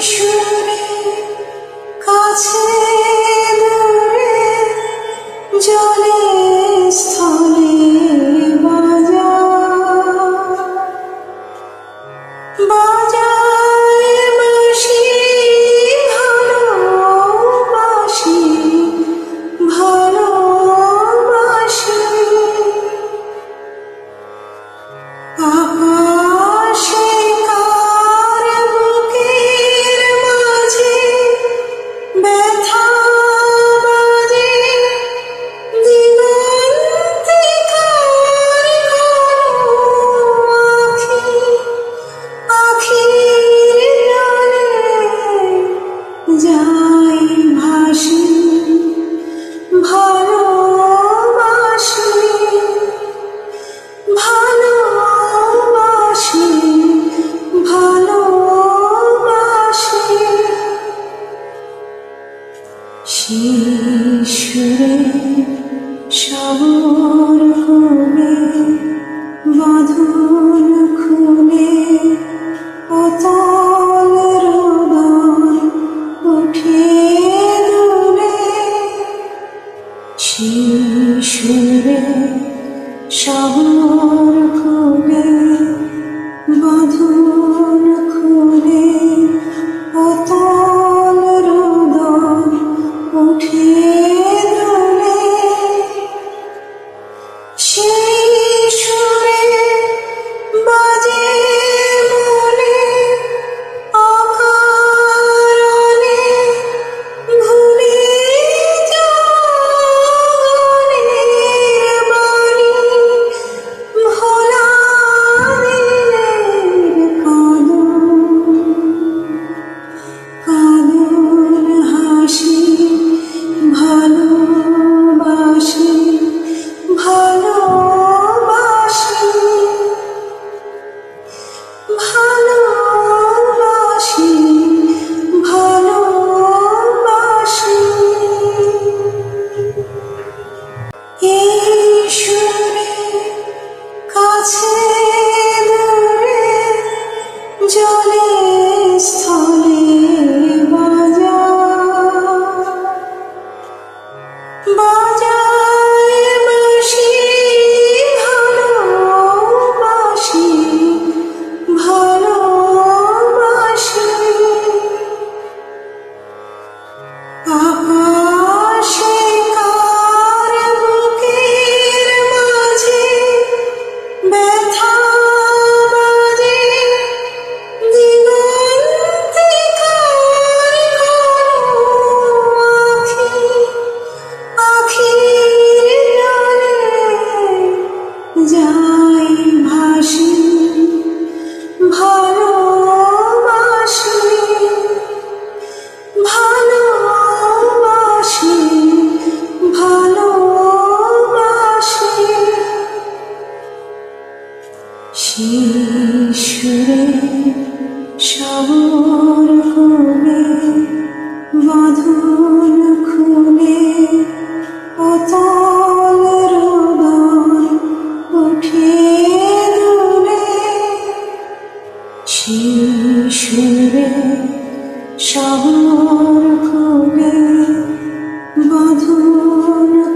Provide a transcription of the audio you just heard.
true. শিশুরে সাবর হলে বাঁধন খুলে অতল হৃদয় উঠে দূরে শিশুরে সাবর খুলে বাঁধন জলে স্থলে সুরে সাবর খুলে বাঁধন খুলে অতল রোদন উঠে দূরে সুরে সাবর খুলে বাঁধন